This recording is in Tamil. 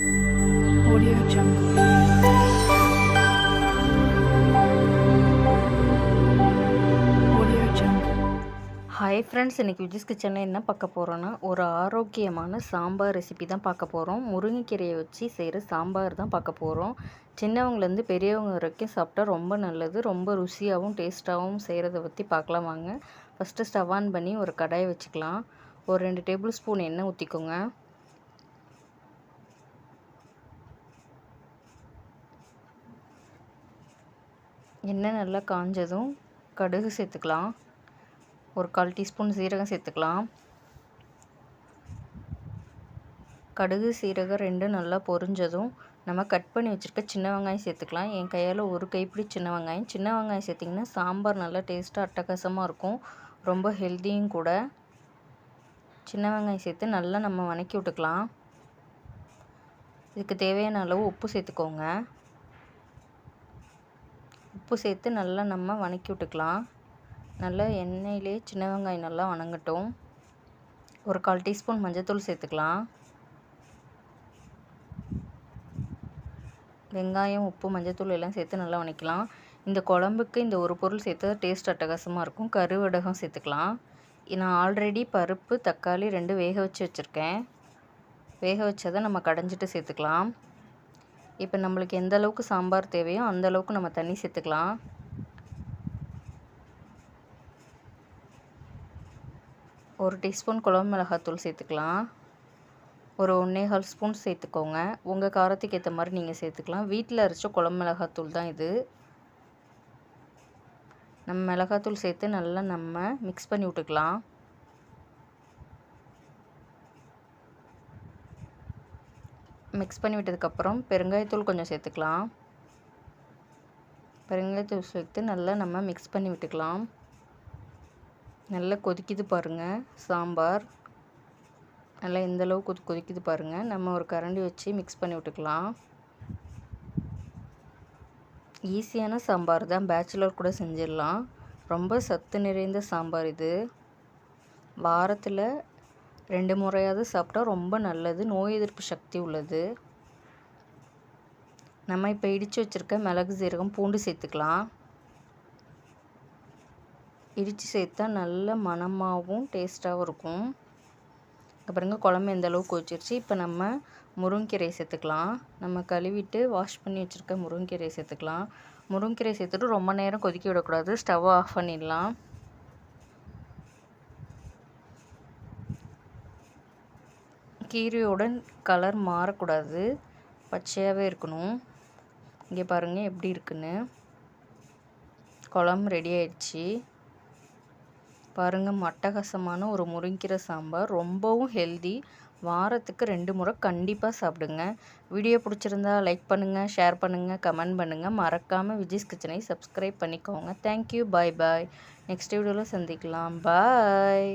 Audio Jungle. ஹாய் ஃப்ரெண்ட்ஸ் இன்றைக்கி விஜிஸ் கிச்சனில் என்ன பார்க்க போகிறோன்னா ஒரு ஆரோக்கியமான சாம்பார் ரெசிபி தான் பார்க்க போகிறோம் முருங்கைக்கீரையை வச்சு செய்கிற சாம்பார் தான் பார்க்க போகிறோம் சின்னவங்கலேருந்து பெரியவங்க வரைக்கும் சாப்பிட்டா ரொம்ப நல்லது. ரொம்ப ருசியாகவும் டேஸ்ட்டாகவும் செய்கிறத பற்றி பார்க்கலாம் வாங்க. ஃபஸ்ட்டு ஸ்டவ் ஆன் பண்ணி ஒரு கடாயை வச்சுக்கலாம். ஒரு ரெண்டு டேபிள் ஸ்பூன் எண்ணெய் ஊற்றிக்கோங்க எண்ணெய் நல்லா காஞ்சதும் கடுகு சேர்த்துக்கலாம். ஒரு கால் டீஸ்பூன் சீரகம் சேர்த்துக்கலாம். கடுகு சீரகம் ரெண்டும் நல்லா பொரிஞ்சதும் நம்ம கட் பண்ணி வச்சுருக்க சின்ன வெங்காயம் சேர்த்துக்கலாம். என் கையால் ஒரு கைப்பிடி சின்ன வெங்காயம். சின்ன வெங்காயம் சேர்த்திங்கன்னா சாம்பார் நல்லா டேஸ்ட்டாக அட்டகாசமாக இருக்கும். ரொம்ப ஹெல்த்தியும் கூட. சின்ன வெங்காயம் சேர்த்து நல்லா நம்ம வணக்கி விட்டுக்கலாம். இதுக்கு தேவையான அளவு உப்பு சேர்த்துக்கோங்க. உப்பு சேர்த்து நல்லா நம்ம வணக்கி விட்டுக்கலாம். நல்லா எண்ணெயிலே சின்ன வெங்காயம் நல்லா வணங்கட்டும். ஒரு கால் டீஸ்பூன் மஞ்சத்தூள் சேர்த்துக்கலாம். வெங்காயம் உப்பு மஞ்சள்தூள் எல்லாம் சேர்த்து நல்லா வணக்கலாம் இந்த குழம்புக்கு இந்த ஒரு பொருள் சேர்த்து டேஸ்ட் அட்டகாசமாக இருக்கும். கருவடகம் சேர்த்துக்கலாம். நான் ஆல்ரெடி பருப்பு தக்காளி ரெண்டு வேக வச்சு வச்சுருக்கேன். வேக வச்சதை நம்ம கடைஞ்சிட்டு சேர்த்துக்கலாம். இப்போ நம்மளுக்கு எந்த அளவுக்கு சாம்பார் தேவையோ அந்த அளவுக்கு நம்ம தண்ணி சேர்த்துக்கலாம். ஒரு டீஸ்பூன் குழம்பு மிளகாத்தூள் சேர்த்துக்கலாம். ஒரு ஒன்றேகால் ஸ்பூன் சேர்த்துக்கோங்க. உங்கள் காரத்துக்கு ஏற்ற மாதிரி நீங்கள் சேர்த்துக்கலாம். வீட்டில் அரைச்ச குழம்பு மிளகாத்தூள் தான் இது. நம்ம மிளகாத்தூள் சேர்த்து நல்லா நம்ம மிக்ஸ் பண்ணி விட்டுக்கலாம். மிக்ஸ் பண்ணி விட்டதுக்கப்புறம் பெருங்காயத்தூள் கொஞ்சம் சேர்த்துக்கலாம். பெருங்காயத்தூள் சேர்த்து நல்லா நம்ம மிக்ஸ் பண்ணி விட்டுக்கலாம். நல்லா கொதிக்குது பாருங்கள் சாம்பார். நல்லா எந்தளவுக்கு கொதி கொதிக்குது பாருங்கள் நம்ம ஒரு கரண்டி வச்சு மிக்ஸ் பண்ணி விட்டுக்கலாம். ஈஸியான சாம்பார் தான். பேச்சுலர் கூட செஞ்சிடலாம். ரொம்ப சத்து நிறைந்த சாம்பார் இது. வாரத்தில் ரெண்டு முறையாவது சாப்பிட்டா ரொம்ப நல்லது. நோய் எதிர்ப்பு சக்தி உள்ளது. நம்ம இப்போ இடித்து வச்சுருக்க மிளகு சீரகம் பூண்டு சேர்த்துக்கலாம். இடித்து சேர்த்தா நல்ல மணமாகவும் டேஸ்ட்டாகவும் இருக்கும். அப்புறங்க குழம்பு எந்த அளவுக்கு வச்சிருச்சு இப்போ நம்ம முருங்கீரை சேர்த்துக்கலாம். நம்ம கழுவிட்டு வாஷ் பண்ணி வச்சுருக்க முருங்கீரை சேர்த்துக்கலாம். முருங்கீரை சேர்த்துட்டு ரொம்ப நேரம் கொதிக்க விடக்கூடாது. ஸ்டவ் ஆஃப் பண்ணிடலாம். கீரையோட கலர் மாறக்கூடாது. பச்சையாகவே இருக்கணும். இங்கே பாருங்கள் எப்படி இருக்குன்னு. குழம்பு ரெடி ஆயிடுச்சு. பாருங்கள் மட்டகசமான ஒரு முருங்கீரை சாம்பார். ரொம்பவும் ஹெல்தி வாரத்துக்கு ரெண்டு முறை கண்டிப்பாக சாப்பிடுங்க. வீடியோ பிடிச்சிருந்தா லைக் பண்ணுங்கள் ஷேர் பண்ணுங்கள் கமெண்ட் பண்ணுங்கள் மறக்காமல் விஜய்ஸ் கிச்சனை சப்ஸ்கிரைப் பண்ணிக்கோங்க. தேங்க்யூ பாய் பாய் நெக்ஸ்ட் வீடியோவில் சந்திக்கலாம். பாய்